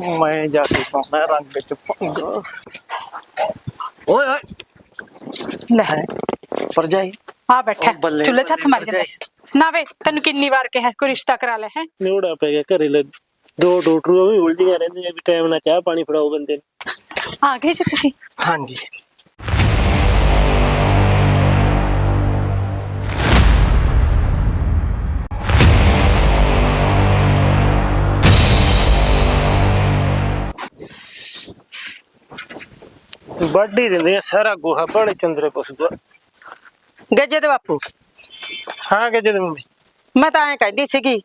ਮੈਂ ਜਾ ਕੇ ਪਾਉਣਾ ਰੰਗ ਵਿੱਚ ਭੰਗ ਓਏ ਓਏ। ਲੈ। ਹੈ ਪਰਜਾਈ ਆ ਬੈਠਾ ਉਹ ਬੱਲੇ ਚੁੱਲ੍ਹੇ 'ਚ ਹੱਥ ਮਾਰ ਜਾਂਦਾ ਨਾ ਵੇ ਤੈਨੂੰ ਕਿੰਨੀ ਵਾਰ ਕਿਹਾ ਕੋਈ ਰਿਸ਼ਤਾ ਕਰਾ ਲੈ ਹੈ? ਨਿਉੜਾ ਪੈ ਗਿਆ ਘਰੇ ਲੈ। ਦੋ ਡੋਟਰੂ ਵੀ ਉਲਝੀਆਂ ਰਹਿੰਦੀਆਂ ਵੀ ਟਾਈਮ ਨਾਲ ਚਾਹ ਪਾਣੀ ਫੜਾਓ ਬੰਦੇ ਨੂੰ। ਆ ਗਏ ਜੀ ਤੁਸੀਂ? ਹਾਂਜੀ। ਵੱਢ ਹੀ ਦਿੰਦੇ ਆ ਸਾਰਾ ਗੋਹਾ ਬਾਲੇ ਚੰਦਰੇ ਪੁੱਛਦਾ ਗੱਜੇ ਦੇ ਬਾਪੂ? ਹਾਂ ਕਿ ਜਦੋਂ ਮੰਮੀ। ਮੈਂ ਤਾਂ ਐਂ ਕਹਿੰਦੀ ਸੀਗੀ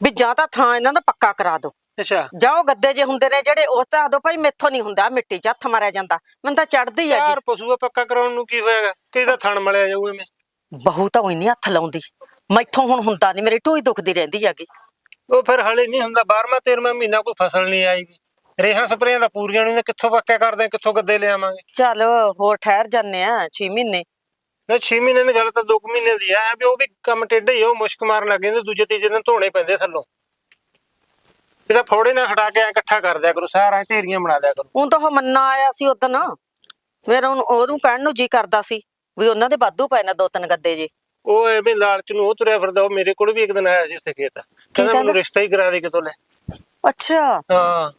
ਵੀ ਜਾਂ ਤਾਂ ਥਾਂ ਇਹਨਾਂ ਦਾ ਪੱਕਾ ਕਰਾ ਦਿਓ ਅੱਛਾ। ਜਾਂ ਉਹ ਗੱਦੇ ਜੇ ਹੁੰਦੇ ਨੇ ਜਿਹੜੇ ਉਸ ਤਾਂ ਦੋ ਭਾਈ ਮੈਥੋਂ ਨਹੀਂ ਹੁੰਦਾ ਮਿੱਟੀ 'ਚ ਹੱਥ ਮਾਰਿਆ ਜਾਂਦਾ। ਮੈਨੂੰ ਤਾਂ ਚੜਦੀ ਯਾਰ ਹੈਗੀ ਪਸ਼ੂ ਆ ਪੱਕਾ ਕਰਾਉਣ ਨੂੰ ਕੀ ਹੋਏਗਾ ਕਿਹਦਾ ਥਣ ਮਲਿਆ ਜਾਊ ਐਵੇਂ। ਬਹੂ ਤਾਂ ਉਹੀ ਨਹੀਂ ਹੱਥ ਲਾਉਂਦੀ। ਮੈਥੋਂ ਹੁਣ ਹੁੰਦਾ ਨਹੀਂ ਮੇਰੀ ਢੂਈ ਦੁਖਦੀ ਰਹਿੰਦੀ ਹੈਗੀ। ਉਹ ਫਿਰ ਹਲੇ ਨਹੀਂ ਹੁੰਦਾ 12ਵਾਂ 13ਵਾਂ ਮਹੀਨਾ ਕੋਈ ਫਸਲ ਨਹੀਂ ਆਏਗੀ। ਰੇਹਾਂ ਸਪਰੇਆਂ ਦਾ ਪੂਰੀਆਂ ਨਹੀਂ ਕਿੱਥੋਂ ਪੱਕਾ ਕਰਦੇ ਆ, ਕਿੱਥੋਂ ਗੱਦੇ ਲਿਆਵਾਂਗੇ? ਚੱਲ ਹੋਰ ਠਹਿਰ ਜੰਨੇ ਆ 6 ਮਹੀਨੇ। ਨਾ 6 ਮਹੀਨੇ ਦੀ ਗੱਲ ਤਾਂ 2 ਮਹੀਨੇ ਦੀ ਆ ਵੀ ਉਹ ਵੀ ਕੰਮ ਟੇਢਾ ਹੀ ਆ, ਉਹ ਮੁਸ਼ਕ ਮਾਰਨ ਲੱਗ ਜਾਂਦੇ ਦੂਜੇ ਤੀਜੇ ਦਿਨ ਧੋਣੇ ਪੈਂਦੇ ਥੱਲੋਂ। ਇਹਦਾ ਫੋੜੇ ਨਾਲ ਖੜਾ ਕੇ ਐਂ ਇਕੱਠਾ ਕਰ ਦਿਆ ਕਰੋ ਸਾਰਾ ਢੇਰੀਆਂ ਬਣਾ ਦਿਆ ਕਰੋ। ਹੁਣ ਤਾਂ ਉਹ ਮੰਨਾ ਆਇਆ ਸੀ ਉਦਣ ਮੇਰਾ ਉਹਨੂੰ ਉਹਨੂੰ ਕਹਿਣ ਨੂੰ ਜੀ ਕਰਦਾ ਸੀ ਵੀ ਉਹਨਾਂ ਦੇ ਵਾਧੂ ਪਏ ਨੇ ਦੋ ਤਿੰਨ ਗੱਦੇ ਜੇ। ਉਹ ਐਵੇਂ ਲਾਲਚ ਨੂੰ ਉਹ ਤੁਰਿਆ ਫਿਰਦਾ ਉਹ ਮੇਰੇ ਕੋਲ ਵੀ ਇੱਕ ਦਿਨ ਆਇਆ ਸੀ ਉਸੇ ਖੇਤ। ਕਹਿੰਦਾ ਮੈਨੂੰ? ਰਿਸ਼ਤਾ ਹੀ ਕਰਾ ਦੇ ਕਿਤੋਂ ਲੈ। ਅੱਛਾ। ਹਾਂ।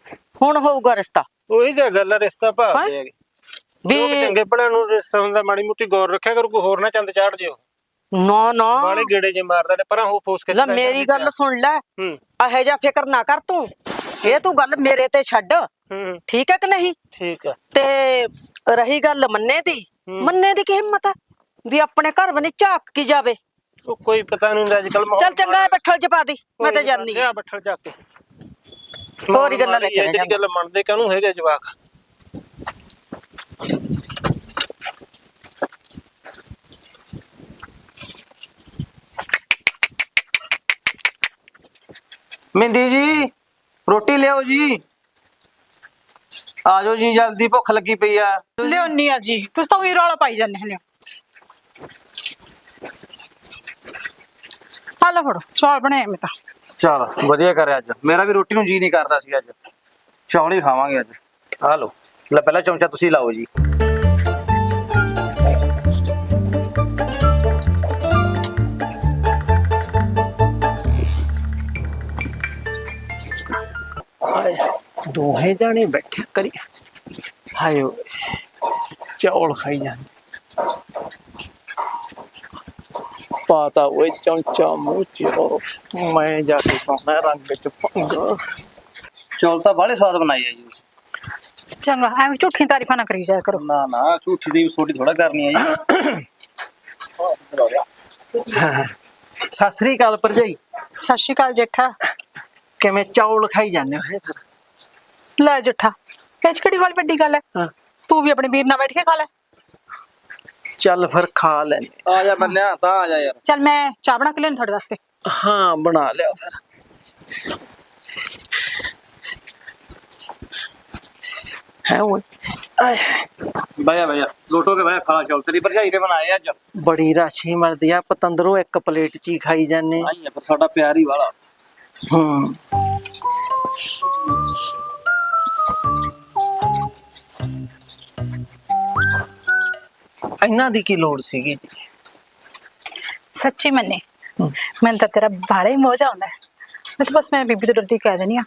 ਹੁਣ ਹੋਊਗਾ ਰਿਸ਼ਤਾ। ਉਹੀ ਤਾਂ ਗੱਲ ਆ ਰਿਸ਼ਤਾ ਭਾਲਦੇ ਹੈਗੇ। ਲੋਕ ਵੀ ਚੰਗੇ ਭਲਿਆਂ ਨੂੰ ਰਿਸ਼ਤਾ ਹੁੰਦਾ ਮਾੜੀ ਮੁੱਟੀ ਗੌਰ ਰੱਖਿਆ ਕਰੋ ਕੋਈ ਹੋਰ ਨਾ ਚੰਦ ਚਾੜ ਜਿਓ ਨਾ ਨਾ। ਵਾਲੇ ਗੇੜੇ ਜੇ ਮਾਰਦਾ ਨੇ ਪਰਾਂ ਹੋ ਫੋਸ ਕੇ ਲੈ ਚਲਾ ਮੇਰੀ ਜਾਂਦੀ ਗੱਲ ਸੁਣ ਲੈ। ਹੂੰ। ਇਹੋ ਜਿਹਾ ਫਿਕਰ ਨਾ ਕਰ ਤੂੰ। ਇਹ ਤੂੰ ਗੱਲ ਮੇਰੇ ਤੇ ਛੱਡ। ਹੂੰ ਠੀਕ ਹੈ ਕਿ ਨਹੀਂ? ਠੀਕ ਆ। ਤੇ ਰਹੀ ਗੱਲ ਮੰਨੇ ਦੀ। ਮੰਨੇ ਦੀ ਕੀ ਹਿੰਮਤ ਹੈ ਵੀ ਆਪਣੇ ਘਰ ਬਣੀ ਝਾਕ ਕੀ ਜਾਵੇ? ਉਹ ਕੋਈ ਪਤਾ ਨਹੀਂ ਹੁੰਦਾ ਅੱਜ ਕੱਲ ਚੱਲ ਚੰਗਾ ਬੱਠਲ ਚ ਪਾ ਦੀ। ਮੈਂ ਤੇ ਜਾਨੀ ਆ। ਬੱਠਲ ਜਾ ਕੇ। ਹੋਰ ਹੀ ਗੱਲਾਂ ਲੈ ਕੇ ਇਹ ਜਿਹੜੀ ਬਹਿ ਗੱਲ ਮੰਨਦੇ ਕਾਹਨੂੰ ਹੈਗੇ ਜਵਾਕ? ਮਿੰਦੀ ਜੀ ਰੋਟੀ ਲਿਆਓ ਜੀ। ਆ ਜਾਓ ਜੀ ਜਲਦੀ ਭੁੱਖ ਲੱਗੀ ਪਈ ਆ। ਲਿਓਨੀ ਆ ਜੀ। ਤੁਸੀਂ ਤਾਂ ਉਹੀ ਰੌਲਾ ਪਾਈ ਜਾਂਦੇ ਹੋ। ਲਓ ਫੜੋ ਚੌਲ ਬਣਾਏ ਮੈਂ ਤਾਂ। ਚਲ, ਵਧੀਆ ਕਰਿਆ ਅੱਜ। ਮੇਰਾ ਵੀ ਰੋਟੀ ਨੂੰ ਜੀ ਨਹੀਂ ਕਰਦਾ ਸੀ ਅੱਜ। ਚੌਲ ਹੀ ਖਾਵਾਂਗੇ ਅੱਜ। ਆ ਲਓ, ਲੈ ਪਹਿਲਾ ਚਮਚਾ ਤੁਸੀਂ ਲਾਓ ਜੀ। ਹਾਏ, ਦੋਹੇ ਜਾਣੇ ਬੈਠੇ ਕਰੀ। ਹਾਏ ਓਏ, ਚੌਲ ਖਾਈ ਜਾਂਦੇ। ਪਾਤਾ ਓਏ ਚਮਚਾ ਮੂੰਹ ਚ। ਮੈਂ ਜਾ ਕੇ ਪਾਉਣਾ ਰੰਗ ਵਿੱਚ ਭੰਗ। ਚੌਲ ਤਾਂ ਬਾਹਲੇ ਸਵਾਦ ਬਣਾਈ ਆ ਜੀ ਤੁਸੀਂ। ਚੰਗਾ ਐਵੇਂ ਝੂਠੀਆਂ ਤਾਰੀਫਾਂ ਨਾ ਕਰੀ ਜਾਇਆ ਕਰੋ। ਨਾ ਨਾ ਝੂਠੀ ਦੀ ਥੋੜੀ ਥੋੜਾ ਕਰਨੀ ਆ ਜੀ। ਸਤਿ ਸ੍ਰੀ ਅਕਾਲ ਭਰਜਾਈ। ਸਤਿ ਸ਼੍ਰੀ ਅਕਾਲ ਜੇਠਾ। ਕਿਵੇਂ ਚੌਲ ਖਾਈ ਜਾਂਦੇ ਹੋ ਫਿਰ? ਲੈ ਜੇਠਾ ਕਿਹੜੀ ਵਾਲੀ ਵੱਡੀ ਗੱਲ ਹੈ? ਹਾਂ। ਤੂੰ ਵੀ ਆਪਣੇ ਵੀਰ ਨਾਲ ਬੈਠ ਕੇ ਖਾ ਲੈ। ਚੱਲ ਫਿਰ ਖਾ ਲੈਨੇ ਆ ਜਾ ਬੰਨਿਆ ਤਾਂ ਆ ਜਾ ਯਾਰ। ਚੱਲ ਮੈਂ ਚਾਹ ਬਣਾ ਕੇ ਲਿਆਉਣੀ ਤੁਹਾਡੇ ਵਾਸਤੇ। ਹਾਂ ਬਣਾ ਲਿਆ ਫਿਰ। ਹੈ ਓਏ ਆਏ। ਭਈਆ ਲੋਟੋ ਕੇ ਭਈਆ ਖਾ ਚੌਲ ਤੇਰੀ ਭਰਜਾਈ ਨੇ ਬਣਾਏ ਅੱਜ। ਬੜੀ ਰਾਸ਼ੀ ਮਿਲਦੀ ਆ ਪਤੰਦਰੋਂ ਇੱਕ ਪਲੇਟ ਚ ਹੀ ਖਾਈ ਜਾਂਦੇ ਆਈ ਆ ਪਰ ਸਾਡਾ ਪਿਆਰ ਹੀ ਵਾਲਾ। ਹੂੰ। ਇਹਨਾਂ ਦੀ ਕੀ ਲੋੜ ਸੀਗੀ ਜੀ ਸੱਚੀ ਮੰਨੇ ਮੈਨੂੰ ਤਾਂ ਤੇਰਾ ਬਾੜਾ ਹੀ ਮੋਜ ਆਉਂਦਾ ਹੈ ਮੈਂ ਤਾਂ ਬਸ ਮੈਂ ਬੀਬੀ ਤੋਂ ਡਰਦੀ ਕਹਿ ਦੇਣੀ ਆ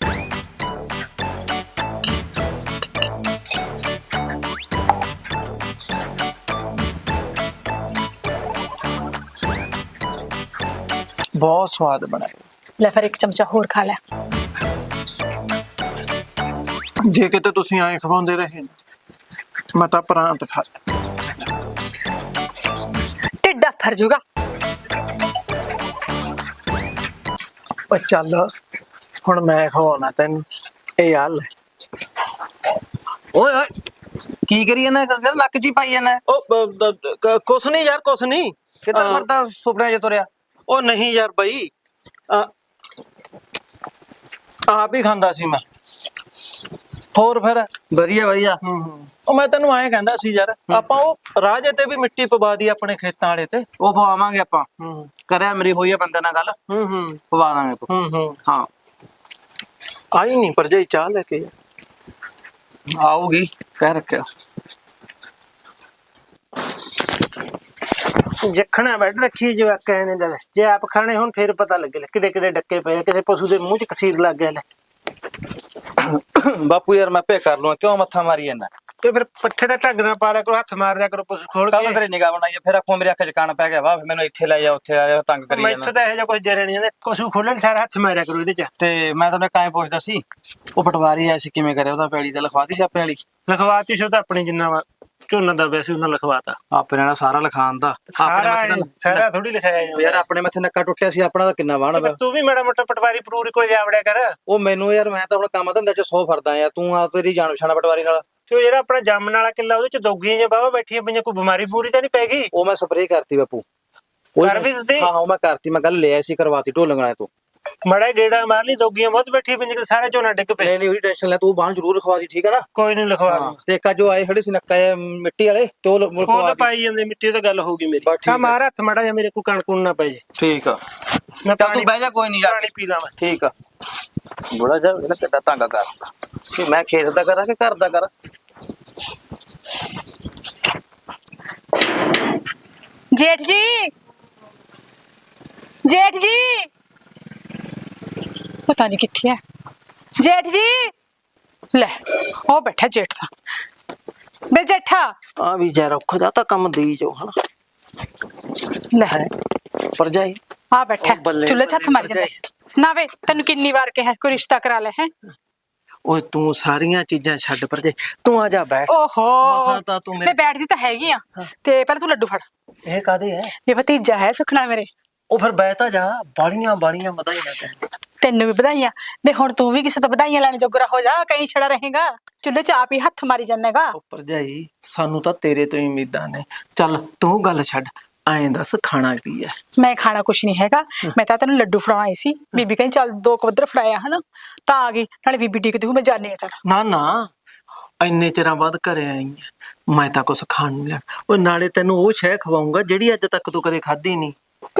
ਬਹੁਤ ਸਵਾਦ ਬਣਾਏ ਲੈ ਫਿਰ ਇੱਕ ਚਮਚਾ ਹੋਰ ਖਾ ਲੈ ਜੇ ਕਿਤੇ ਤੁਸੀਂ ਐਂ ਖਵਾਉਂਦੇ ਰਹੇ ਨਾ, ਮੈਂ ਤਾਂ ਪ੍ਰਾਂਤ ਖਾ ਲਿਆ। ਫਰ ਜੂਗਾ ਓ ਚੱਲ ਹੁਣ ਮੈਂ ਖਵਾਉਣਾ ਤੈਨੂੰ। ਇਹ ਹਾਲ ਓਏ ਓਏ ਕੀ ਕਰੀ ਜਾਂਦਾ ਕਹਿੰਦਾ ਲੱਕ ਜੀ ਪਾਈ ਜਾਂਦਾ ਉਹ ਬ- ਬ- ਕ- ਕੁਛ ਨਹੀਂ ਯਾਰ ਕੁਛ ਨਹੀਂ ਕਿੱਧਰ ਅਹ, ਮਰਦਾ ਸੁਪਨਿਆਂ 'ਚ ਤੁਰਿਆ? ਉਹ ਨਹੀਂ ਯਾਰ ਬਈ ਆ ਆਪ ਹੀ ਖਾਂਦਾ ਸੀ ਮੈਂ। ਹੋਰ ਫਿਰ? ਵਧੀਆ ਵਧੀਆ। ਉਹ ਮੈਂ ਤੈਨੂੰ ਐਂ ਕਹਿੰਦਾ ਸੀ ਯਾਰ ਆਪਾਂ ਉਹ ਰਾਜੇ ਤੇ ਵੀ ਮਿੱਟੀ ਪਵਾ ਦੀ ਆਪਣੇ ਖੇਤਾਂ ਵਾਲੇ ਤੇ। ਉਹ ਪਵਾਵਾਂਗੇ ਆਪਾਂ। ਹੂੰ। ਕਰਿਆ ਮੇਰੀ ਹੋਈ ਆ ਬੰਦੇ ਨਾਲ ਗੱਲ। ਹੂੰ ਹੂੰ। ਪਵਾ ਦਾਂਗੇ ਆਪਾਂ। ਹੂੰ ਹੂੰ। ਹਾਂ। ਆਈ ਨਹੀਂ ਭਰਜਾਈ ਚਾਹ ਲੈ ਕੇ ਆਊਗੀ। ਕਹਿ ਰੱਖਿਆ। ਜਖਣਾ ਬੈਠ ਰੱਖੀ ਜਵਾਕਾਂ ਨੇ ਦੱਸ ਜੇ ਆਪ ਖਾਣੇ ਹੁਣ ਫੇਰ ਪਤਾ ਲੱਗੇ ਕਿਤੇ ਕਿਤੇ ਡੱਕੇ ਪਏ ਆ, ਕਿਸੇ ਪਸ਼ੂ ਦੇ ਮੂੰਹ 'ਚ ਕਸੀਰ ਲੱਗ ਗਿਆ ਲੈ। ਬਾਪੂ ਯਾਰ ਮੈਂ ਭੇ ਕਰ ਲੂੰ ਕਿਉਂ ਮੱਥਾ ਮਾਰੀ ਜਾਂਦਾ? ਤੇ ਫਿਰ ਪੱਠੇ ਦਾ ਢੰਗ ਨਾ ਪਾ ਲਿਆ ਕਰੋ ਹੱਥ ਮਾਰ ਦਿਆ ਕਰੋ ਪਸ਼ੂ ਖੋਲ ਕੱਲ ਕੇ ਤੇਰੀ ਨਿਗਾਹ ਬਣਾਈ ਆ, ਫਿਰ ਆਖੋ ਮੇਰੇ ਅੱਖ 'ਚ ਕਾਣ ਪੈ ਗਿਆ ਵਾ ਫਿਰ ਮੈਨੂੰ ਇੱਥੇ ਲੈ ਜਾ ਉੱਥੇ ਆ ਜਾ ਤੰਗ ਕਰੀ ਮੈਥੋਂ ਜਾਂਦਾ। ਤਾਂ ਇਹੋ ਜਿਹਾ ਕੁਝ ਜਰੇ ਨਹੀਂ ਜਾਂਦੇ ਪਸ਼ੂ ਖੋਲਣ ਸਾਰਾ ਹੱਥ ਮਾਰਿਆ ਕਰੋ ਇਹਦੇ 'ਚ। ਤੇ ਮੈਂ ਤੁਹਾਨੂੰ ਕਾਇ ਪੁੱਛਦਾ ਸੀ ਉਹ ਪਟਵਾਰੀ ਆਇਆ ਸੀ ਕਿਵੇਂ ਕਰਿਆ ਉਹਦਾ ਪੈਲੀ ਤੇ ਲਿਖਵਾਤੀ ਸੀ ਆਪਣੇ ਵਾਲੀ? ਲਿਖਵਾਤੀ ਸੀ ਉਹ ਤਾਂ ਆਪਣੀ ਜਿੰਨਾ ਵਾ ਝੋਨਾ ਦਾ ਵੈਸੇ ਉਹਨਾਂ ਲਿਖਵਾਤਾ। ਆਪਣੇ ਨਾਲ ਸਾਰਾ ਲਿਖਾਣ ਦਾ। ਆਪਣੇ ਸਾਰਾ ਸਾਰਾ ਥੋੜੀ ਲਿਖਾਇਆ ਯਾਰ ਜਾਂਦਾ। ਆਪਣੇ ਮੱਥੇ ਨੱਕਾ ਟੁੱਟਿਆ ਸੀ ਆਪਣਾ ਤਾਂ ਕਿੰਨਾ ਵਾਹਣ ਫਿਰ ਤੂੰ ਵੀ ਮਾੜਾ ਮੋਟਾ ਪਟਵਾਰੀ ਪਰੂਰੀ ਕੋਲ ਜਾ ਵੜਿਆ ਕਰ। ਉਹ ਮੈਨੂੰ ਯਾਰ ਮੈਂ ਤਾਂ ਹੁਣ ਕੰਮ ਧੰਦੇ 'ਚ 100 ਫਰਦਾ ਆ ਤੂੰ ਆ ਤੇਰੀ ਜਾਣ ਪਛਾਣਾ ਪਟਵਾਰੀ ਨਾਲ। ਤੇ ਜਿਹੜਾ ਆਪਣਾ ਜਾਮਣ ਵਾਲਾ ਕਿੱਲਾ ਉਹਦੇ 'ਚ ਦੋਗੀਆਂ ਜਾਂ ਬਾਵਾ ਬੈਠੀਆਂ ਪਈਆਂ ਕੋਈ ਬਿਮਾਰੀ ਪੂਰੀ ਤਾਂ ਨਹੀਂ ਪੈ ਗਈ? ਉਹ ਮੈਂ ਸਪਰੇਅ ਕਰਤੀ ਬਾਪੂ। ਕਰ ਵੀ ਦਿੱਤੀ? ਹਾਂ ਹਾਂ ਉਹ ਮੈਂ ਕਰਤੀ ਮੈਂ ਕੱਲ ਲਿਆ ਸੀ ਕਰਵਾਤੀ ਢੋਲੰਗਣਾ ਤੋਂ। ਮੜਾ ਗੇੜਾ ਮਾਰ ਲਈ ਦੋਗੀਆਂ ਬਹੁਤ ਬੈਠੀਆਂ ਪਈਆਂ ਕਿ ਸਾਰੇ ਝੋਨਾ ਡਿੱਗ ਪਏ। ਨਹੀਂ ਨਹੀਂ ਉਹਦੀ ਟੈਨਸ਼ਨ ਲੈ ਤੂੰ ਬਾਹਰ ਜ਼ਰੂਰ ਲਿਖਵਾ ਦੀ ਠੀਕ ਹੈ ਨਾ? ਕੋਈ ਨਹੀਂ ਲਿਖਵਾ ਹਾਂ ਦੂੰ ਤੇ ਇੱਕ ਆ ਜੋ ਆਏ ਖੜੇ ਸੀ ਨੱਕਾ ਜਿਹਾ ਮਿੱਟੀ ਵਾਲੇ ਤੇ ਉਹ ਲ- ਉਹ ਲਿਖਵਾ ਤਾਂ ਦੀ ਪਾਈ ਜਾਂਦੇ ਮਿੱਟੀ ਤਾਂ ਗੱਲ ਹੋ ਗਈ ਮੇਰੀ। ਬਸ ਠੀਕ ਹੈ। ਮਾਰ ਹੱਥ ਮੜਾ ਜਾਂ ਮੇਰੇ ਕੋ ਕਣਕ ਨੂੰ ਨਾ ਪੈ ਜੇ ਠੀਕ ਆ। ਮੈਂ ਚੱਲ ਪਾਣੀ ਤੂੰ ਬਹਿ ਜਾ ਕੋਈ ਨਹੀਂ ਜਾ ਪਾਣੀ ਪੀ ਲਾਵਾਂ। ਠੀਕ ਆ। ਬੁੜਾ ਜਾ ਇਹਨੇ ਕਿੱਡਾ ਤੰਗ ਕਰਦਾ ਕਿ ਮੈਂ ਖੇਤ ਦਾ ਕਰਾਂ ਕਿ ਘਰ ਦਾ ਕਰਾਂ? ਜੇਠ ਜੀ। ਜੇਠ ਜੀ। ਪਤਾ ਨਹੀਂ ਕਿੱਥੇ ਹੈ ਜੇਠ ਜੀ ਲੈ ਉਹ ਬੈਠਾ ਜੇਠ ਦਾ ਬੇ ਜੇਠਾ ਆ ਵੀ ਜਰਾ ਔਖਾ ਜਾ ਤਾਂ ਕੰਮ ਦੇਈ ਜੋ ਹਨਾ ਲੈ ਭਰਜਾਈ ਆ ਬੈਠਾ ਉਹ ਬੱਲੇ ਚੁੱਲ੍ਹੇ 'ਚ ਹੱਥ ਮਾਰ ਜਾਂਦਾ ਨਾ ਵੇ ਤੈਨੂੰ ਕਿੰਨੀ ਵਾਰ ਕਿਹਾ ਕੋਈ ਰਿਸ਼ਤਾ ਕਰਾ ਲੈ ਹੈ ਓਏ ਤੂੰ ਸਾਰੀਆਂ ਚੀਜ਼ਾਂ ਛੱਡ ਭਰਜਾਈ ਤੂੰ ਆ ਜਾ ਬੈਠ ਓਹੋ ਮਸਾਂ ਤਾਂ ਤੂੰ ਮੇਰੇ- ਮੈਂ ਬੈਠਦੀ ਤਾਂ ਹੈਗੀ ਆ ਤੇ ਪਹਿਲਾਂ ਤੂੰ ਲੱਡੂ ਫੜ ਇਹ ਕਾਦੇ ਹੈ ਇਹ ਭਤੀਜਾ ਹੈ ਸੁਖਣਾ ਮੇਰੇ ਉਹ ਫਿਰ ਬਹਿ ਤਾਂ ਜਾ ਬਾੜੀਆਂ ਬਾੜੀਆਂ ਵਧਾਈਆਂ ਤੈਨੂੰ ਤੈਨੂੰ ਵੀ ਵਧਾਈਆਂ। ਤੇ ਹੁਣ ਤੂੰ ਵੀ ਕਿਸੇ ਤੋਂ ਵਧਾਈਆਂ ਲੈਣ ਜੋਗਰਾ ਹੋ ਜਾ ਕहीं ਛੜਾ ਰਹੇਗਾ। ਚੁੱਲ੍ਹੇ 'ਚ ਆਪ ਹੀ ਹੱਥ ਮਾਰੀ ਜਾਨੇਗਾ ਉਹ ਭਰਜਾਈ ਸਾਨੂੰ ਤਾਂ ਤੇਰੇ ਤੋਂ ਹੀ ਉਮੀਦਾਂ ਨੇ। ਚੱਲ ਤੂੰ ਗੱਲ ਛੱਡ ਐਂ ਦੱਸ ਖਾਣਾ ਕੀ ਹੈ? ਮੈਂ ਖਾਣਾ ਕੁਛ ਨਹੀਂ ਹੈਗਾ। ਮੈਂ ਤਾਂ ਤੈਨੂੰ ਲੱਡੂ ਫੜਾਉਣ ਆਈ ਸੀ। ਬੀਬੀ ਕਹਿੰਦੀ ਚੱਲ ਦੋ ਕਵੱਦਰ ਫੜਾਇਆ ਹਨਾ? ਤਾਂ ਆ ਗਈ। ਨਾਲੇ ਬੀਬੀ ਡਿੱਗਦੀ ਹੂੰ ਮੈਂ ਜਾਣੀ ਆ ਚੱਲ। ਨਾ ਨਾ। ਇੰਨੇ ਚਿਰਾਂ ਬਾਅਦ ਘਰੇ ਆਈ ਹੈ ਮੈਂ ਤਾਂ ਕੁਛ ਖਾਣ ਨੂੰ ਲੈਣ। ਉਹ ਨਾਲੇ ਤੈਨੂੰ ਉਹ ਸ਼ੈ ਖਵਾਉਂਗਾ ਜਿਹੜੀ ਅੱਜ ਤੱਕ ਤੂੰ ਕਦੇ ਖਾਧੀ ਨਹੀਂ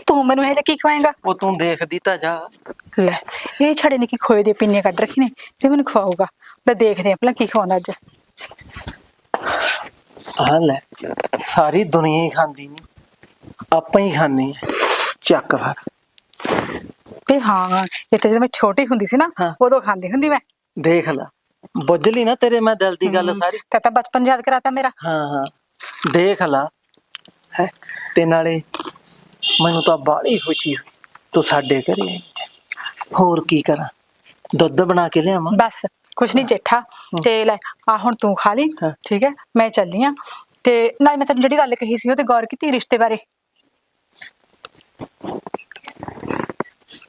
ਤੂੰ ਮੈਨੂੰ ਇਹ ਕੀ ਖਵਾਏਗਾ? ਉਹ ਤੂੰ ਦੇਖਦੀ ਤਾਂ ਜਾ। ਲੈ ਇਹ ਛੜੇ ਨੇ ਕੀ ਖੋਏ ਦੇ ਪਿੰਨੇ ਕੱਢ ਰੱਖੇ ਨੇ ਤੇ ਮੈਨੂੰ ਖਵਾਊਗਾ। ਲੈ ਦੇਖਦੇ ਆਂ ਕੀ ਖਵਾਉਂਦਾ ਅੱਜ। ਆ ਲੈ ਸਾਰੀ ਦੁਨੀਆ ਹੀ ਖਾਂਦੀ ਨਹੀਂ ਆਪਾਂ ਹੀ ਖਾਂਦੇ ਆ। ਚੱਕ ਫੜ। ਤੇ ਹਾਂ ਇਹ ਤਾਂ ਜਦੋਂ ਮੈਂ ਛੋਟੀ ਹੁੰਦੀ ਸੀ ਨਾ ਹਾਂ। ਉਦੋਂ ਖਾਂਦੀ ਹੁੰਦੀ ਮੈਂ। ਦੇਖ ਲੈ ਬੁੱਝ ਲਈ ਨਾ ਤੇਰੇ ਮੈਂ ਦਿਲ ਦੀ ਗੱਲ ਸਾਰੀ। ਤਾਂ ਤਾਂ ਬਚਪਨ ਯਾਦ ਕਰਾਤਾ ਮੇਰਾ। ਹਾਂ ਹਾਂ। ਦੇਖ ਲਾ। ਹੈ ਤੇ ਨਾਲੇ ਮੈਨੂੰ ਤਾਂ ਬਾਹਲੀ ਖੁਸ਼ੀ ਹੋਈ। ਤੂੰ ਸਾਡੇ ਘਰੇ ਆਈ ਹੈ। ਹੋਰ ਕੀ ਕਰਾਂ? ਦੁੱਧ ਬਣਾ ਕੇ ਲਿਆਵਾਂ? ਬਸ ਕੁਛ ਨਹੀਂ ਜੇਠਾ। ਤੇ ਲੈ ਆ ਹੁਣ ਤੂੰ ਖਾ ਲਈ ਹਾਂ। ਠੀਕ ਹੈ? ਮੈਂ ਚੱਲੀ ਆ। ਤੇ ਨਾਲ ਮੈਂ ਤੈਨੂੰ ਜਿਹੜੀ ਗੱਲ ਕਹੀ ਸੀ ਉਹ ਤੇ ਗੌਰ ਕੀਤੀ ਰਿਸ਼ਤੇ ਬਾਰੇ?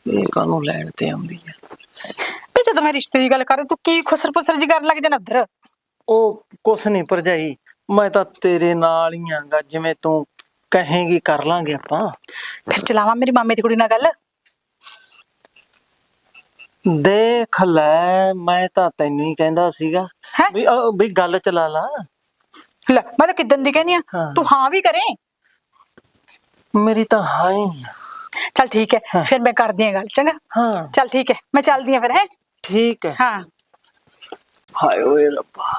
ਇਹ ਕਾਹਨੂੰ ਲੈਣ ਤੇ ਆਉਂਦੀ ਹੈ ਵੀ ਜਦੋਂ ਮੈਂ ਰਿਸ਼ਤੇ ਦੀ ਗੱਲ ਕਰਾਂ ਤੂੰ ਕੀ ਖੁਸਰ ਪੁਸਰ ਜੀ ਕਰਨ ਲੱਗ ਜਾਣਾ ਉਧਰ? ਉਹ ਕੁਛ ਨਹੀਂ ਭਰਜਾਈ ਮੈਂ ਤਾਂ ਤੇਰੇ ਨਾਲ ਹੀ ਆਂਗਾ ਜਿਵੇਂ ਤੂੰ ਕਹੇਂਗੀ ਕਰ ਲਾਂਗੇ ਆਪਾਂ। ਫਿਰ ਚਲਾਵਾਂ ਮੇਰੀ ਮਾਮੇ ਦੀ ਕੁੜੀ ਨਾਲ ਗੱਲ? ਦੇਖ ਲੈ ਮੈਂ ਤਾਂ ਤੈਨੂੰ ਹੀ ਕਹਿੰਦਾ ਸੀਗਾ ਹੈਂ? ਵੀ ਅਹ, ਵੀ ਗੱਲ ਚਲਾ ਲਾ। ਲੈ ਮੈਂ ਤਾਂ ਕਿਦਨ ਦੀ ਕਹਿੰਦੀ ਆ? ਹਾਂ। ਤੂੰ ਹਾਂ ਵੀ ਕਰੇ? ਮੇਰੀ ਤਾਂ ਹਾਂ ਹੀ ਆ। ਚੱਲ ਠੀਕ ਹੈ ਫਿਰ ਮੈਂ ਕਰਦੀ ਆ ਗੱਲ ਚੰਗਾ? ਹਾਂ। ਚੱਲ ਠੀਕ ਹੈ ਮੈਂ ਚੱਲਦੀ ਆ ਫਿਰ ਹੈ? ਠੀਕ ਹੈ। ਹਾਂ। ਹਾਏ ਓਏ ਰੱਬਾ।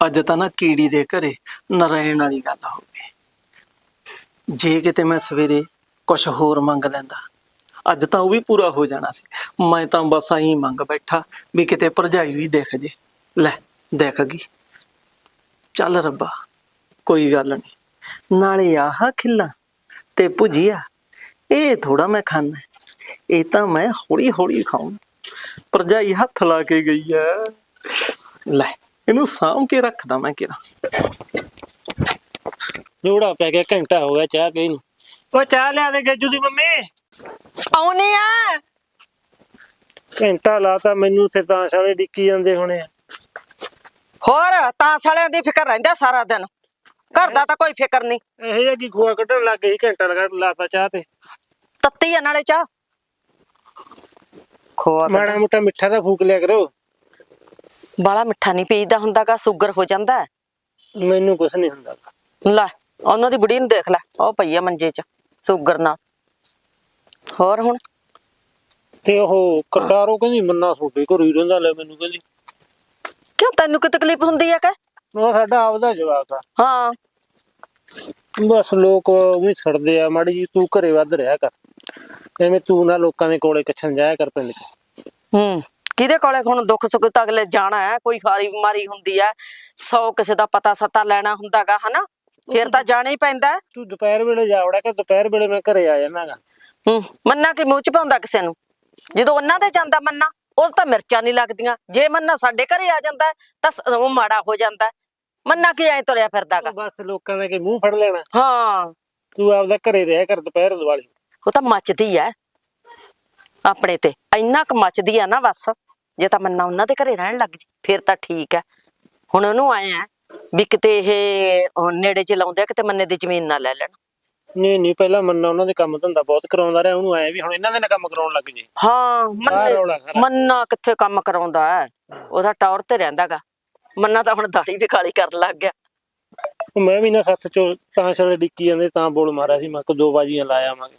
ਅੱਜ ਤਾਂ ਨਾ ਕੀੜੀ ਦੇ ਘਰੇ ਨਰੈਣ ਵਾਲੀ ਗੱਲ ਹੋ ਗਈ। ਜੇ ਕਿਤੇ ਮੈਂ ਸਵੇਰੇ ਕੁਝ ਹੋਰ ਮੰਗ ਲੈਂਦਾ, ਅੱਜ ਤਾਂ ਉਹ ਵੀ ਪੂਰਾ ਹੋ ਜਾਣਾ ਸੀ। ਮੈਂ ਤਾਂ ਬਸ ਆਈ ਮੰਗ ਬੈਠਾ ਵੀ ਕਿਤੇ ਭਰਜਾਈ ਵੀ ਦਿਖ ਜੇ। ਲੈ, ਦੇਖ ਗਈ। ਚੱਲ ਰੱਬਾ, ਕੋਈ ਗੱਲ ਨਹੀਂ। ਨਾਲੇ ਆਹ ਖਿੱਲਾ ਤੇ ਭੁਜੀਆ, ਇਹ ਥੋੜਾ ਮੈਂ ਖਾਣਾ ਇਹ ਤਾਂ ਮੈਂ ਹੌਲੀ ਹੌਲੀ ਖਾਉਂ ਭਰਜਾਈ ਹੱਥ ਲਾ ਕੇ ਗਈ ਐ। ਲੈ। ਇਹਨੂੰ ਸਾਂਭ ਕੇ ਰੱਖਦਾ ਮੈਂ ਕਿਰਾ ਜੋੜਾ ਪੈ ਗਿਆ ਘੰਟਾ ਹੋ ਗਿਆ ਚਾਹ ਕਹੀ ਨੂੰ। ਉਹ ਚਾਹ ਲਿਆ ਦੇ ਗੱਜੂ ਦੀ ਮੰਮੀ। ਆਉਨੇ ਆ। ਘੰਟਾ ਲਾਤਾ ਮੈਨੂੰ ਤੇ ਤਾਂ ਸਾਰੇ ਡਿੱਕੀ ਜਾਂਦੇ ਹੋਣੇ ਆ। ਹੋਰ ਤਾਂ ਸਾਲਿਆਂ ਦੀ ਫਿਕਰ ਰਹਿੰਦਾ ਸਾਰਾ ਦਿਨ। ਘਰ ਦਾ ਤਾਂ ਕੋਈ ਫਿਕਰ ਨਹੀਂ। ਇਹ ਜਿਹਾ ਕੀ ਖੋਆ ਕੱਢਣ ਲੱਗ ਗਈ ਘੰਟਾ ਲਗਾ ਲਾਤਾ ਚਾਹ ਤੇ। ਤੱਤੀ ਆ ਨਾਲੇ ਚਾਹ। ਖੋਆ ਮਾੜਾ ਮੋਟਾ ਮਿੱਠਾ ਤਾਂ ਫੂਕ ਲਿਆ ਕਰੋ। ਬਾਲਾ ਮਿੱਠਾ ਨਹੀਂ ਪੀਦਾ ਹੁੰਦਾਗਾ ਸ਼ੂਗਰ ਹੋ ਜਾਂਦਾ। ਮੈਨੂੰ ਕੁਛ ਨਹੀਂ ਹੁੰਦਾ ਲੈ ਉਹਨਾਂ ਦੀ ਬੁੜੀ ਨੂੰ ਦੇਖ ਲੈ ਉਹ ਪਈ ਆ ਮੰਜੇ 'ਚ ਸ਼ੂਗਰ ਨਾਲ। ਹੋਰ ਹੁਣ? ਤੇ ਉਹ ਕਰਤਾਰੋ ਕਹਿੰਦੀ ਮੰਨਾ ਤੁਹਾਡੇ ਘਰ ਹੀ ਰਹਿੰਦਾ ਲੈ ਮੈਨੂੰ ਕਹਿੰਦੀ। ਕਿਉਂ ਤੈਨੂੰ ਕੀ ਤਕਲੀਫ ਹੁੰਦੀ ਹੈ ਕਿ? ਉਹ ਸਾਡਾ ਆਪਦਾ ਜਵਾਕ ਆ। ਹਾਂ। ਬਸ ਲੋਕ ਵੀ ਸੜਦੇ ਆ ਮਾੜੀ ਜੀ ਤੂੰ ਘਰੇ ਵੱਧ ਰਿਹਾ ਕਰ। ਐਵੇਂ ਤੂੰ ਨਾ ਲੋਕਾਂ ਦੇ ਕੋਲੇ ਕੱਛਣ ਜਾਇਆ ਕਰ ਪਿੰਡ 'ਚ। ਹੂੰ। ਕਿਹਦੇ ਕੋਲੇ ਹੁਣ ਦੁੱਖ ਸੁੱਖ ਤਾਂ ਅਗਲੇ ਜਾਣਾ ਹੈ ਕੋਈ ਖਾਰੀ ਬਿਮਾਰੀ ਹੁੰਦੀ ਹੈ ਸੌ ਕਿਸੇ ਦਾ ਪਤਾ ਸਤਾ ਲੈਣਾ ਹੁੰਦਾਗਾ ਹਨਾ? ਫਿਰ ਤਾਂ ਜਾਣਾ ਹੀ ਪੈਂਦਾ। ਤੂੰ ਦੁਪਹਿਰ ਵੇਲੇ ਜਾ ਵੜਿਆ ਕਿ ਦੁਪਹਿਰ ਵੇਲੇ ਮੈਂ ਘਰੇ ਆ ਜਾਣਾਗਾ ਹੂੰ ਮੰਨਾ ਕਿ ਮੂੰਹ ਚ ਪਾਉਂਦਾ ਕਿਸੇ ਨੂੰ? ਜਦੋਂ ਉਹਨਾਂ ਦੇ ਜਾਂਦਾ ਮੰਨਾ ਉਹ ਤਾਂ ਮਿਰਚਾਂ ਨਹੀਂ ਲੱਗਦੀਆਂ। ਜੇ ਮੰਨਾ ਸਾਡੇ ਘਰੇ ਆ ਜਾਂਦਾ ਤਾਂ ਉਹ ਮਾੜਾ ਹੋ ਜਾਂਦਾ। ਮੰਨਾ ਕਿ ਐ ਤੁਰਿਆ ਫਿਰਦਾਗਾ। ਬਸ ਲੋਕਾਂ ਦਾ ਕਿ ਮੂੰਹ ਫੜ ਲੈਣਾ। ਹਾਂ। ਤੂੰ ਆਪਦਾ ਘਰੇ ਰਿਹਾ ਕਰ ਦੁਪਹਿਰ ਦਿਵਾਲੀ। ਉਹ ਤਾਂ ਮੱਚਦੀ ਐ ਆਪਣੇ ਤੇ ਇੰਨਾ ਕੁ ਮੱਚਦੀ ਆ ਨਾ ਬਸ। ਜੇ ਤਾਂ ਮੰਨਾ ਉਹਨਾਂ ਦੇ ਘਰੇ ਰਹਿਣ ਲੱਗ ਜੇ ਫਿਰ ਤਾਂ ਠੀਕ ਐ ਹੁਣ ਉਹਨੂੰ ਆਏ ਆ ਵੀ ਕਿਤੇ ਇਹ ਨੇੜੇ ਚ ਲਾਉਂਦੇ ਆ ਕਿਤੇ ਮੰਨੇ ਦੀ ਜ਼ਮੀਨ ਨਾ ਲੈ ਲੈਣ। ਨਹੀਂ ਨਹੀਂ ਪਹਿਲਾਂ ਮੰਨਾ ਉਹਨਾਂ ਦੇ ਕੰਮ ਧੰਦਾ ਬਹੁਤ ਕਰਾਉਂਦਾ ਰਿਹਾ ਉਹਨੂੰ ਐ ਵੀ ਹੁਣ ਇਹਨਾਂ ਦੇ ਨਾਲ ਕੰਮ ਕਰਾਉਣ ਲੱਗ ਜੇ। ਹਾਂ ਮੰਨੇ। ਮੰਨਾ ਕਿੱਥੇ ਕੰਮ ਕਰਾਉਂਦਾ ਹੈ। ਉਹਦਾ ਟੌਰ ਤੇ ਰਹਿੰਦਾਗਾ ਮੰਨਾ ਤਾਂ ਹੁਣ ਦਾੜੀ ਵੀ ਕਾਲੀ ਕਰਨ ਲੱਗ ਗਿਆ। ਮੈਂ ਵੀ ਨਾ ਸੱਤ ਚੋਂ ਤਾਂ ਛਲੇ ਡਿੱਕੀ ਜਾਂਦੇ ਤਾਂ ਬੋਲ ਮਾਰਿਆ ਸੀ ਮੈਂ ਕਿ ਦੋ ਬਾਜੀਆਂ ਲਾ ਆਵਾਂਗੇ।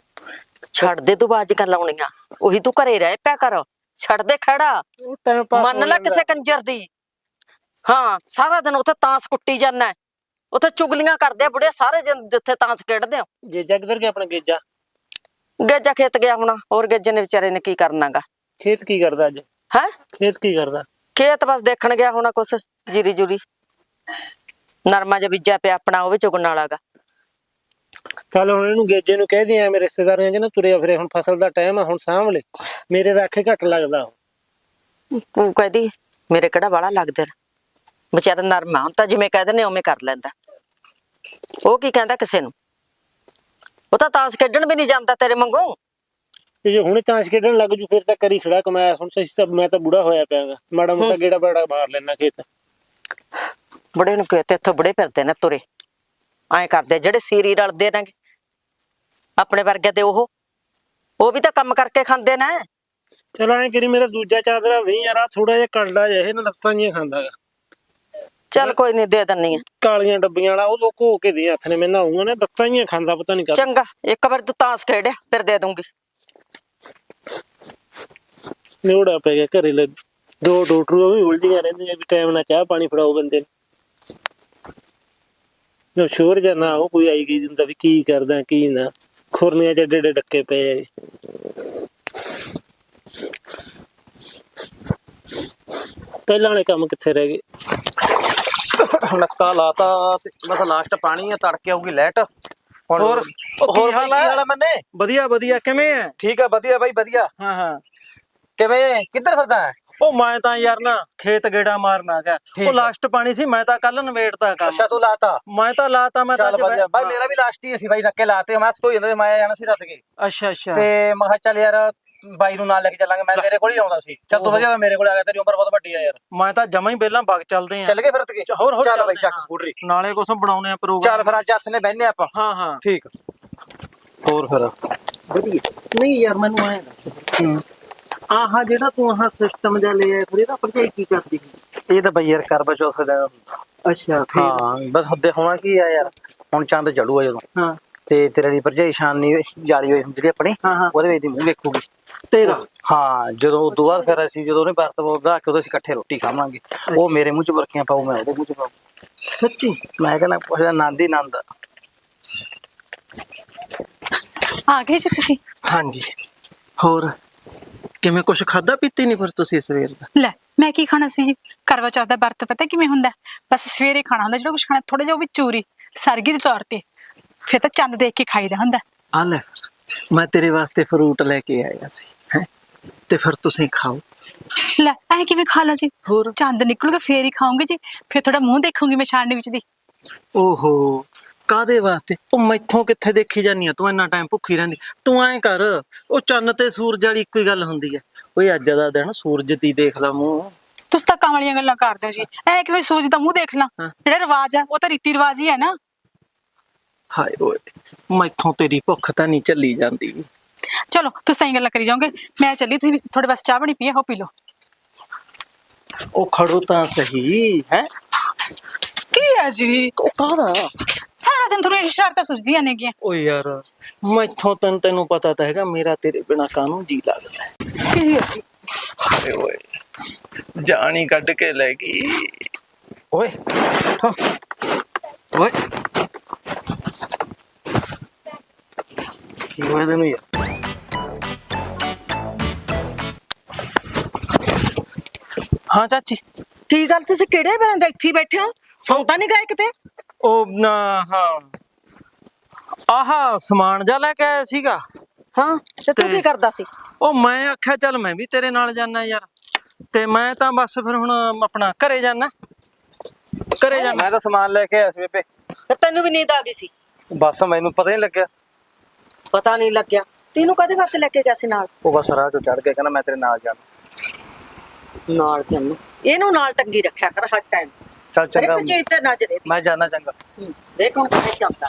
ਛੱਡ ਦੇ ਤੂੰ ਬਾਜੀਆਂ ਲਾਉਣੀਆਂ। ਉਹੀ ਤੂੰ ਘਰੇ ਰਹਿ ਪਿਆ ਕਰ। ਛੱਡ ਦੇ ਖੜਾ। ਉਹ ਟਾਈਮ ਪਾਸ ਮੰਨ ਲੈ ਕਿਸੇ ਕੰਜਰ ਦੀ। ਹਾਂ ਸਾਰਾ ਦਿਨ ਉੱਥੇ ਤਾਂਸ ਕੁੱਟੀ ਜਾਂਦਾ ਹੈ। ਉੱਥੇ ਚੁਗਲੀਆਂ ਕਰਦੇ ਆ ਬੁੜੇ ਸਾਰੇ ਜਨ ਜਿੱਥੇ ਤਾਂਸ ਖੇਡਦੇ ਆ। ਗੇਜਾ ਕਿੱਧਰ ਗਿਆ ਆਪਣਾ ਗੇਜਾ? ਗੇਜਾ ਖੇਤ ਗਿਆ ਹੁਣ ਹੋਰ ਗੇਜੇ ਨੇ ਵਿਚਾਰੇ ਨੇ ਕੀ ਕਰਨਾਗਾ। ਖੇਤ ਕੀ ਕਰਦਾ ਅੱਜ? ਹੈ? ਖੇਤ ਕੀ ਕਰਦਾ? ਖੇਤ ਬਸ ਦੇਖਣ ਗਿਆ ਹੋਣਾ ਕੁਛ ਜੀਰੀ ਜੂਰੀ ਨਰਮਾ ਜਿਹਾ ਬੀਜਿਆ ਪਿਆ ਆਪਣਾ ਉਹ ਵੀ ਚੁਗਣ ਵਾਲਾਗਾ ਚੱਲ ਹੁਣ ਇਹਨੂੰ ਗੇਜੇ ਨੂੰ ਕਹਿ ਦਿਆਂ ਮੇਰੇ ਰਿਸ਼ਤੇਦਾਰਾਂ ਚ ਨਾ ਤੁਰਿਆ ਫਿਰੇ ਹੁਣ ਫਸਲ ਦਾ ਟਾਈਮ ਆ ਹੁਣ ਸਾਂਭ ਲੈ। ਮੇਰੇ ਰਾਖੇ ਘੱਟ ਲੱਗਦਾ ਉਹ। ਕਹਦੀ ਮੇਰੇ ਕਿਹੜਾ ਵਾਲਾ ਲੱਗਦੇ? ਨੇ ਵਿਚਾਰਾ ਨਰਮਾ ਹੁਣ ਤਾਂ ਜਿਵੇਂ ਕਹਿੰਦੇ ਨੇ ਉਵੇਂ ਕਰ ਲੈਂਦਾ। ਉਹ ਕੀ ਕਹਿੰਦਾ ਕਿਸੇ ਨੂੰ? ਉਹ ਤਾਂ ਤਾਂਸ ਖੇਡਣ ਵੀ ਨਹੀਂ ਜਾਂਦਾ ਤੇਰੇ ਵਾਂਗੂ। ਤੇ ਜੇ ਹੁਣੇ ਤਾਂਸ਼ ਖੇਡਣ ਲੱਗ ਜੂ ਫਿਰ ਤਾਂ ਕਰੀ ਖੜਾ ਕਮਾਇਆ। ਹੁਣ ਸਹੀ ਤਾਂ ਮੈਂ ਤਾਂ ਬੁੜਾ ਹੋਇਆ ਪਿਆਗਾ ਮਾੜਾ ਮੋਟਾ ਗੇੜਾ ਬੜਾ ਮਾਰ ਲੈਣਾ ਖੇਤ। ਬੁੜੇ ਨੂੰ ਕਿਤੇ ਇੱਥੋਂ ਬੁੜੇ ਫਿਰਦੇ ਨੇ ਤੁਰੇ। ਐਂ ਕਰਦੇ ਆ, ਜਿਹੜੇ ਸੀਰੀ ਰਲਦੇ ਨੇ ਆਪਣੇ ਵਰਗੇ ਤੇ ਉਹ। ਉਹ ਵੀ ਤਾਂ ਕੰਮ ਕਰਕੇ ਖਾਂਦੇ ਨੇ। ਚਲ ਐਂ ਕਰੀ ਮੇਰਾ ਦੂਜਾ ਚਾਦਰਾ ਨਹੀਂ ਯਾਰ ਆ ਥੋੜਾ ਜਿਹਾ ਕਲੜਾ ਜਿਹਾ ਇਹ ਨਾ ਲੱਤਾਂ ਜੀਆਂ ਖਾਂਦਾਗਾ ਚੱਲ ਕੋਈ ਨਹੀਂ ਦੇ ਦਿੰਨੀ ਆ। ਕਾਲੀਆਂ ਡੱਬੀਆਂ ਵਾਲਾ ਉਹ ਲੋਕ ਹੋ ਕੇ ਦੇ ਹੱਥ ਨੇ ਮੈਂ ਨਹਾਉਂਗਾ ਨਾ ਲੱਤਾਂ ਜੀਆਂ ਖਾਂਦਾ ਪਤਾ ਨਹੀਂ ਕਦ ਚੰਗਾ ਇੱਕ ਵਾਰ ਤੂੰ ਤਾਂਸ ਖੇਡਿਆ ਫਿਰ ਦੇ ਦੂੰਗੀ। ਨਿਉੜਾ ਪੈ ਗਿਆ ਘਰੇ ਲੈ ਦੋ ਡੋਟਰੂ ਉਹ ਵੀ ਉਲਝੀਆਂ ਰਹਿੰਦੀਆਂ ਵੀ ਟਾਈਮ ਨਾਲ ਚਾਹ ਪਾਣੀ ਫੜਾਓ ਬੰਦੇ ਨੂੰ। ਜੋ ਸ਼ੋਰ ਜਾਂ ਨਾ ਉਹ ਕੋਈ ਆਈ ਗਈ ਦਿੰਦਾ ਵੀ ਕੀ ਕਰਦਾ ਕੀ ਨਾ। ਖੁਰਨੀਆਂ ਚ ਏਡੇ ਏਡੇ ਡੱਕੇ ਪਏ ਆ ਜੀ। ਪਹਿਲਾਂ ਵਾਲੇ ਕੰਮ ਕਿੱਥੇ ਰਹਿ ਗਏ? ਨੱਕਾ ਲਾਤਾ ਤੇ ਬਸ ਲਾਸਟ ਪਾਣੀ ਆ ਤੜਕੇ ਆਊਗੀ ਲਾਈਟ। ਹੁਣ ਹੋਰ ਹੋਰ ਕੀ ਹਾਲ ਆ ਮੰਨੇ? ਵਧੀਆ ਵਧੀਆ ਕਿਵੇਂ ਐ? ਠੀਕ ਆ ਵਧੀਆ ਬਾਈ ਵਧੀਆ। ਹਾਂ ਹਾਂ। ਕਿਵੇਂ ਕਿੱਧਰ ਫਿਰਦਾ ਹੈ ਉਹ ਮੈਂ ਤਾਂ ਯਾਰ ਨਾ ਖੇਤ ਗੇੜਾ ਮਾਰਨ ਠੀਕ ਉਹ। ਲਾਸਟ ਪਾਣੀ ਸੀ ਮੈਂ ਤਾਂ ਕੱਲ ਨਵੇੜਤਾ ਕੰਮ। ਅੱਛਾ ਤੂੰ ਲਾਤਾ? ਮੈਂ ਤਾਂ ਲਾਤਾ ਮੈਂ ਤਾਂ ਚੱਲ ਅੱਜ ਬੈ- ਮੇਰਾ ਵੀ ਲਾਸਟ ਹੀ ਸੀ ਬਾਈ ਨੱਕੇ ਲਾਤੇ ਮੈਂ ਧੋਈ ਜਾਂਦਾ ਸੀ, ਮੈਂ ਜਾਣਾ ਸੀ ਰੱਤ ਕੇ। ਅੱਛਾ ਅੱਛਾ। ਤੇ ਮੈਂ ਕਿਹਾ ਚੱਲ ਯਾਰ ਬਾਈ ਨੂੰ ਨਾਲ ਲੈ ਕੇ ਚੱਲਾਂਗੇ ਮੈਂ ਤੇਰੇ ਕੋਲ ਹੀ ਆਉਂਦਾ ਸੀ। ਚੱਲ ਤੂੰ ਵਧੀਆ ਹੋਇਆ ਮੇਰੇ ਕੋਲ ਆ ਗਿਆ ਤੇਰੀ ਉਮਰ ਬਹੁਤ ਵੱਡੀ ਆ ਯਾਰ। ਮੈਂ ਤਾਂ ਜਮਾ ਹੀ ਪਹਿਲਾਂ ਬਗ ਚੱਲਦੇ ਆ। ਚੱਲ ਗਏ ਫਿਰ ਉੱਤੇ ਹੋਰ ਹੋਰ ਚੱਲ ਬਾਈ ਚੱਕ। ਸਕੂਟਰੀ। ਨਾਲੇ ਕੁਛ ਬਣਾਉਨੇ ਆ ਪ੍ਰੋਗਰਾਮ। ਚੱਲ ਫਿਰ ਅੱਜ ਹੱਥ ਨੇ ਬਹਿਨੇ ਆਪਾਂ। ਹਾਂ ਹਾਂ। ਠੀਕ। ਹੋਰ ਫਿਰ? ਨਹੀਂ ਯਾਰ ਮੈਨੂੰ ਦੱਸ। ਆਹ ਜਿਹੜਾ ਤੂੰ ਆਹ ਸਿਸਟਮ ਜਿਹਾ ਲਿਆ ਫਿਰ ਇਹਦਾ ਭਰਜਾਈ ਕੀ ਕਰਦੀ ਇਹ ਤਾਂ ਬਈ ਯਾਰ ਕਰਵਾ ਚੌਥ ਦਾ ਅੱਛਾ ਹਾਂ ਬਸ ਹੁੰਦੇ ਹੋਣਾ ਕੀ ਆ ਯਾਰ। ਹੁਣ ਚੰਦ ਚੜੂਗਾ ਜਦੋਂ। ਹਾਂ। ਤੇ ਤੇਰੇ ਦੀ ਭਰਜਾਈ ਸ਼ਾਨੀ ਜਾਲੀ ਹੋਈ ਹੁੰਦੀ ਜਿਹੜੀ ਆਪਣੀ। ਹਾਂ, ਹਾਂ। ਉਹਦੇ ਵਿੱਚ ਦੀ ਮੂੰਹ ਵੇਖੂਗੀ। ਤੇਰਾ? ਹਾਂ ਜਦੋਂ ਉਸ ਤੋਂ ਬਾਅਦ ਫਿਰ ਅਸੀਂ ਜਦੋਂ ਉਹਨੇ ਵਰਤ ਬੋਲਦਾ ਕਿ ਉਦੋਂ ਅਸੀਂ ਇਕੱਠੇ ਰੋਟੀ ਖਾਵਾਂਗੇ। ਉਹ ਮੇਰੇ ਮੂੰਹ ਚ ਬਰਕੀਆਂ ਪਾਉ ਮੈਂ ਉਹਦੇ ਮੂੰਹ ਚ ਪਾਉ ਸੱਚੀ? ਮੈਂ ਕਹਿੰਦਾ ਪੁੱਛਦਾ ਹੀ ਆਨੰਦ ਆ। ਆ ਗਏ ਜੀ ਤੁਸੀਂ। ਹਾਂਜੀ। ਹੋਰ? ਕਿਵੇਂ ਕੁਛ ਖਾਦਾ ਪੀਤੀ ਨਹੀਂ ਫਿਰ ਤੁਸੀਂ ਸਵੇਰ ਦਾ? ਲੈ ਮੈਂ ਕੀ ਖਾਣਾ ਸੀ ਜੀ? ਕਰਵਾ ਚੌਥ ਦਾ ਵਰਤ ਪਤਾ ਕਿਵੇਂ ਹੁੰਦਾ? ਬਸ ਸਵੇਰੇ ਖਾਣਾ ਹੁੰਦਾ ਜਿਹੜਾ ਕੁਝ ਖਾਣਾ ਥੋੜਾ ਜਿਹਾ ਉਹ ਵੀ ਚੂਰੀ ਸਰਗੀ ਦੇ ਤੌਰ ਤੇ। ਫਿਰ ਤਾਂ ਚੰਦ ਦੇਖ ਕੇ ਖਾਈਦਾ ਹੁੰਦਾ। ਆ ਲੈ ਫਿਰ ਮੈਂ ਤੇਰੇ ਵਾਸਤੇ ਫਰੂਟ ਲੈ ਕੇ ਆਇਆ ਸੀ ਹੈ? ਤੇ ਫਿਰ ਤੁਸੀਂ ਖਾਓ। ਲੈ ਐ ਕਿਵੇਂ ਖਾ ਲਾ ਜੀ? ਹੋਰ? ਚੰਦ ਨਿਕਲੂਗਾ ਫੇਰ ਹੀ ਖਾਉਂਗੀ ਜੀ। ਫਿਰ ਥੋੜਾ ਮੂੰਹ ਦੇਖੂੰਗੀ ਮੈਂ ਛਾਣਨੀ ਵਿੱਚ ਦੀ। ਓਹੋ ਕਾਦੇ ਵਾਸਤੇ? ਉਹ ਮੈਥੋਂ ਕਿੱਥੇ ਦੇਖੀ ਜਾਨੀ ਆ? ਤੂੰ ਇੰਨਾ ਟਾਈਮ ਭੁੱਖੀ ਰਹਿੰਦੀ। ਤੂੰ ਐਂ ਕਰ ਉਹ ਚੰਨ ਤੇ ਸੂਰਜ ਵਾਲੀ ਇੱਕੋ ਹੀ ਗੱਲ ਹੁੰਦੀ ਐ ਓਏ ਅੱਜ ਦਾ ਦਿਨ ਸੂਰਜ ਦੀ ਦੇਖ ਲਾ ਮੂੰਹ। ਤੁਸੀਂ ਤਾਂ ਕੰਮ ਵਾਲੀਆਂ ਗੱਲਾਂ ਕਰਦੇ ਹੋ ਜੀ। ਐ ਕਿਵੇਂ ਸੂਰਜ ਦਾ ਮੂੰਹ ਦੇਖ ਲਾਂ। ਹਾਂ। ਜਿਹੜਾ ਰਿਵਾਜ ਆ ਉਹ ਤਾਂ ਰੀਤੀ ਰਿਵਾਜ ਹੀ ਹੈ ਨਾ। ਹਾਏ ਓਏ ਮੈਥੋਂ ਤੇਰੀ ਭੁੱਖ ਤਾਂ ਨਹੀਂ ਚੱਲੀ ਜਾਂਦੀ। ਚਲੋ ਤੁਸੀਂ ਤਾਂ ਇਹ ਗੱਲਾਂ ਕਰੀ ਜਾਓਗੇ। ਮੈਂ ਚੱਲੀ ਤੁਸੀਂ ਥੋੜੇ ਬਸ ਚਾਹ ਬਣੀ ਪਈ ਹੈ ਉਹ ਪੀ ਲਓ। ਉਹ ਖੜੋ ਤਾਂ ਸਹੀ ਹੈ? ਕੀ ਹੈ ਜੀ? ਉਹ ਕਾਹਦਾ? ਸਾਰਾ ਦਿਨ ਤੁਹਾਨੂੰ ਇਹ ਸ਼ਰਾਰਤਾਂ ਸੁਝਦੀਆਂ ਨੇਗੀਆਂ। ਓ ਯਾਰ ਮੈਥੋਂ ਤੈਨੂੰ ਤੈਨੂੰ ਪਤਾ ਤਾਂ ਹੈਗਾ ਮੇਰਾ ਤੇਰੇ ਬਿਨਾ ਕਾਹਨੂੰ ਜੀ ਲੱਗਦਾ ਹੈ। ਕੀ ਓਏ ਜਾਨ ਹੀ ਕੱਢ ਕੇ ਲੈ ਗਈ। ਓਏ। ਓਏ। ਕੀ ਹੋਇਆ ਤੈਨੂੰ ਯਾਰ? ਹਾਂ ਚਾਚੀ। ਕੀ ਗੱਲ ਤੁਸੀਂ ਕਿਹੜੇ ਵੇਲੇ ਦੇ ਇੱਥੇ ਹੀ ਬੈਠੇ ਹੋ? ਸੌਦਾ ਨਹੀਂ ਗਏ ਕਿਤੇ? ਉਹ ਨਾ ਹਾਂ। ਆਹਾ ਸਮਾਨ ਜਾ ਲੈ ਕੇ ਆਇਆ ਸੀਗਾ। ਹਾਂ ਤੇ ਤੂੰ ਤੇ- ਕੀ ਕਰਦਾ ਸੀ? ਉਹ ਮੈਂ ਆਖਿਆ ਚੱਲ ਮੈਂ ਵੀ ਤੇਰੇ ਨਾਲ ਜਾਣਾ ਯਾਰ। ਤੇ ਮੈਂ ਤਾਂ ਬਸ ਫਿਰ ਹੁਣ ਆਪਣਾ ਘਰੇ ਜਾਣਾ ਘਰੇ ਜਾਣਾ ਮੈਂ ਤਾਂ ਸਮਾਨ ਲੈ ਕੇ ਆਇਆ ਸੀ ਬੇਬੇ। ਫਿਰ ਤੈਨੂੰ ਵੀ ਨੀਂਦ ਆ ਗਈ ਸੀ? ਬਸ ਮੈਨੂੰ ਪਤਾ ਹੀ ਨਹੀਂ ਲੱਗਿਆ। ਪਤਾ ਨਹੀਂ ਲੱਗਿਆ। ਤੈਨੂੰ ਕਦੇ ਵਾਸਤੇ ਲੈ ਕੇ ਗਿਆ ਸੀ ਨਾਲ? ਉਹ ਬਸ ਰਾਹ ਤੋਂ ਚੜ ਕੇ ਕਹਿੰਦਾ ਮੈਂ ਤੇਰੇ ਨਾਲ ਜਾਣਾ ਨਾਲ ਤੈਨੂੰ ਇਹਨੂੰ ਨਾਲ ਟੰਗੀ ਰੱਖਿਆ ਕਰ ਹਰ ਟਾਈਮ ਚੱਲ ਚੰਗਾ ਕੁਝ ਇੱਥੇ ਨਜ਼ਰ ਇਹਦੀ। ਮੈਂ ਜਾਣਾ ਚੰਗਾ। ਦੇਖ ਹੁਣ ਕਿੱਥੇ ਚੱਲਦਾ।